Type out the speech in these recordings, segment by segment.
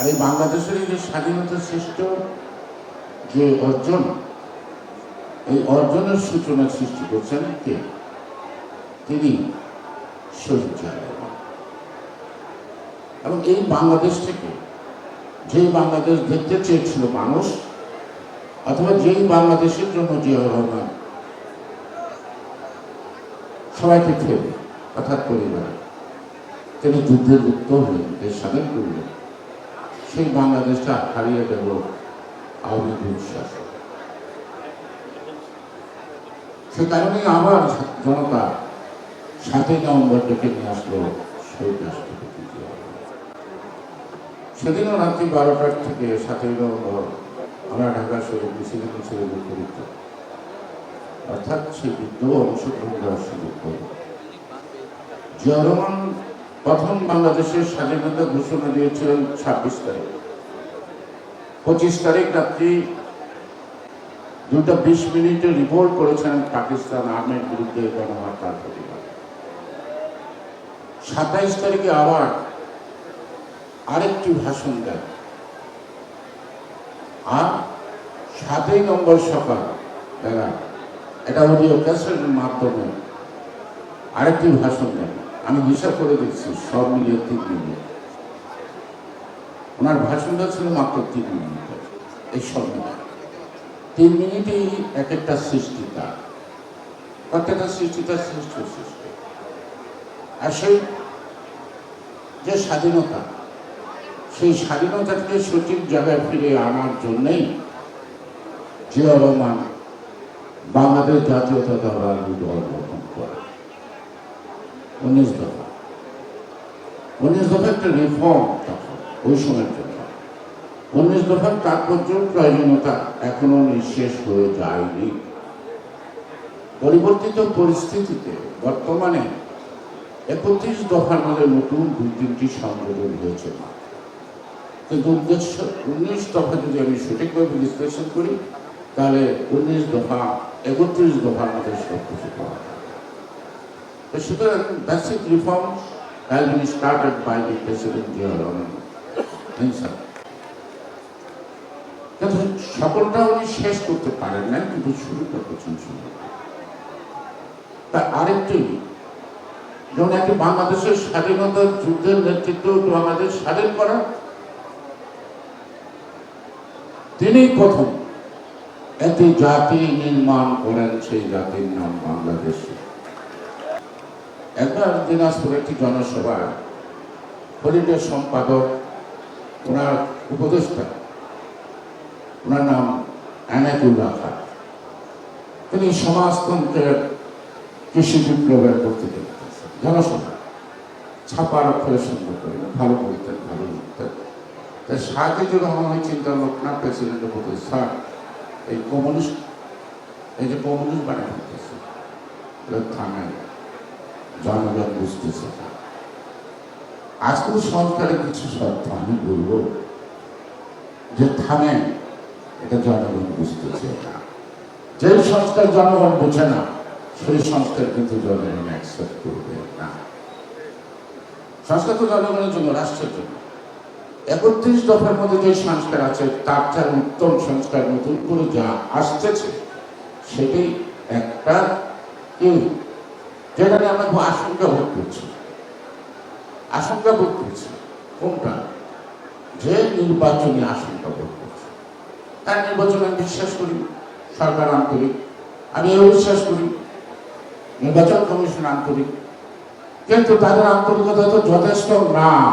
আর এই বাংলাদেশের যে স্বাধীনতা সৃষ্ট যে অর্জন, এই অর্জনের সূচনা সৃষ্টি করছেন কে? তিনি শহীদ জিয়া এবং এই বাংলাদেশ থেকে যে বাংলাদেশ দেখতে চেয়েছিল মানুষ, অথবা যেই বাংলাদেশের জন্য জিয়া রহমান সবাইকে ফেলে, অর্থাৎ পরিবার, তিনি যুদ্ধে যুক্ত হলেন দেশ স্বাধীন করলেন। সেই বাংলাদেশটা হারিয়ে গেল আওয়ামী লীগ শাসক সে কারণেই আবার জনতা সাতই নভেম্বর ডেকে নিয়ে আসলো শহীদ রাষ্ট্রপতি সেদিনও রাত্রি বারোটার থেকে সাতই নভেম্বর আমরা ঢাকা শহীদ মিছিলে মিছিলে মুখরিত অর্থাৎ সেই বিদ্রোহ অংশগ্রহণ করার সুযোগ পেল জিয়া প্রথম বাংলাদেশের স্বাধীনতা ঘোষণা দিয়েছিলেন ছাব্বিশ তারিখ। পঁচিশ তারিখ রাত্রি দুটা বিশ মিনিটে রিপোর্ট করেছেন পাকিস্তান আর্মির বিরুদ্ধে গণহত্যার প্রতিবাদ। সাতাইশ তারিখে আবার আরেকটি ভাষণ দেন। আর সাতই নম্বর সকাল বেলা, এটা অডিও ক্যাসেটের মাধ্যমে আরেকটি ভাষণ দেন। আমি হিসাব করে দিচ্ছি সব মিলিয়ে তিন মিনিট ওনার ভাষণটা ছিল মাত্র তিন মিনিটের এই সব মিলিয়ে। তিন মিনিটেই এক একটা সৃষ্টি তার। প্রত্যেকটা সৃষ্টি তার শ্রেষ্ঠ সৃষ্টি। আর সেই যে স্বাধীনতা, সেই স্বাধীনতাকে সঠিক জায়গায় ফিরে আনার জন্যেই জিয়া রহমান বাংলাদেশ জাতীয়তাবাদী দল গঠন করে। উনিশ দফা। উনিশ দফা একটা রিফর্ম ওই সময়ের জন্য। উনিশ দফার তাৎপর্য প্রয়োজনীয়তা এখনও নিঃশেষ হয়ে যায়নি। পরিবর্তিত পরিস্থিতিতে বর্তমানে একত্রিশ দফার মধ্যে নতুন দুই তিনটি সংযোজন হয়েছে। কিন্তু উদ্দেশ্য উনিশ দফা যদি আমি সঠিকভাবে বিশ্লেষণ করি, তাহলে উনিশ দফা, একত্রিশ দফার মধ্যে সব কিছু পাওয়া যায়। কিন্তু সকলটা উনি শেষ করতে পারেন না কিন্তু শুরুটা করছেন শুরু তা আরেকটি যেমন একটি বাংলাদেশের স্বাধীনতার যুদ্ধের নেতৃত্ব বাংলাদেশ স্বাধীন করা। তিনি প্রথম একটি জাতি নির্মাণ করেন, সেই জাতির নাম বাংলাদেশ। একবার দিনাজপুর একটি জনসভা, হলিডে সম্পাদক, ওনার উপদেষ্টা, ওনার নাম এনায়তুল্লাহ খান। তিনি সমাজতন্ত্রের কৃষি বিপ্লবের বক্তৃতা জনসভা ছাপার অক্ষরে সুন্দর করে ভালো বলতেন ভালো লিখতেন। তাই সাহায্য রহমান ওই চিন্তা লোক না প্রেসিডেন্টের বলতে স্যার, এই কমিউনিস্ট, এই যে কমিউনিস্ট বানিয়ে ফেলতেছে থামেন জনগণ বুঝতেছে না। আজকের সংস্কারের কিছু শর্ত, আমি বলব যে থামেন এটা জনগণ বুঝতেছে যে সংস্কার জনগণ বোঝে না, সেই সংস্কার কিন্তু জনগণ অ্যাকসেপ্ট করবে না। সংস্কার তো জনগণের জন্য, রাষ্ট্রের জন্য। একত্রিশ দফার মধ্যে যে সংস্কার আছে, তার চার উত্তম সংস্কার নতুন করে যা আসতেছে সেটাই একটা কি যেটা নিয়ে আমরা খুব আশঙ্কা বোধ করছি। আশঙ্কা বোধ করছি। কোনটা? যে নির্বাচনী আশঙ্কা বোধ করছি। তার নির্বাচনে আমি বিশ্বাস করি, সরকার আন্তরিক। আমি এও বিশ্বাস করি, নির্বাচন কমিশন আন্তরিক। কিন্তু তাদের আন্তরিকতা তো যথেষ্ট না।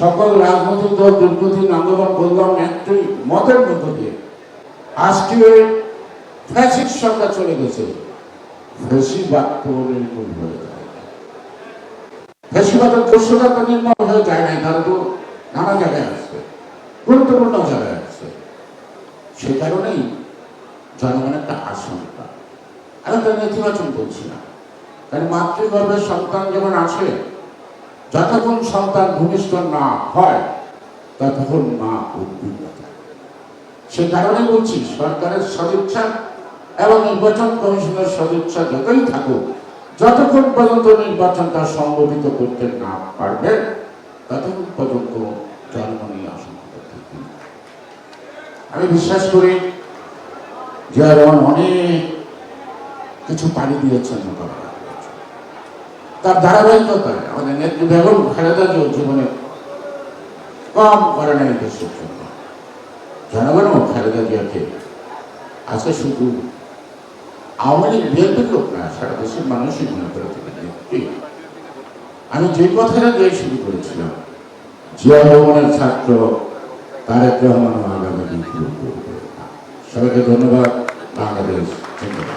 সকল রাজনৈতিক দল দীর্ঘদিন আন্দোলন করলাম একটি মতের মধ্য দিয়ে। আজকে ফ্যাসিস্ট সরকার চলে গেছে। ফেসিবাদ তো নির্মূল হয়ে যায় ফেসিবাদের দস্যুতা তো নির্মূল হয়ে যায় নাই তারা তো নানা জায়গায় আসছে গুরুত্বপূর্ণ জায়গায় আসছে সে কারণেই জনগণের একটা আশঙ্কা। আমি তো নেতিবাচন বলছি না। কারণ মাতৃগর্ভের সন্তান যেমন আছে যতক্ষণ সন্তান ভূমিষ্ঠ না হয়, ততক্ষণ মা উদ্বিগ্ন সে কারণে বলছি, সরকারের সদিচ্ছা এবং নির্বাচন কমিশনের সদস্য যতই থাকুক, যতক্ষণ পর্যন্ত নির্বাচনটা সংগঠিত করতে না পারবে, ততক্ষণ পর্যন্ত জন্ম নিয়ে আমি বিশ্বাস করি, জিয়া রহমান অনেক কিছু পাড়ি দিয়েছেন তার ধারাবাহিকতায় আমাদের নেত্রী বেগম খালেদা জিয়াও জীবনে কম করে নাই দেশের জন্য। জনগণও খালেদা জিয়াকে আজকে শুধু আওয়ামী লীগ লোক না, সারা দেশের মানুষই মনে করে থাকে আমি যে কথাটা দিয়ে শুরু করেছিলাম, জিয়া রহমানের ছাত্র তারেক রহমান আগামী দিন সবাইকে ধন্যবাদ, বাংলাদেশ। ধন্যবাদ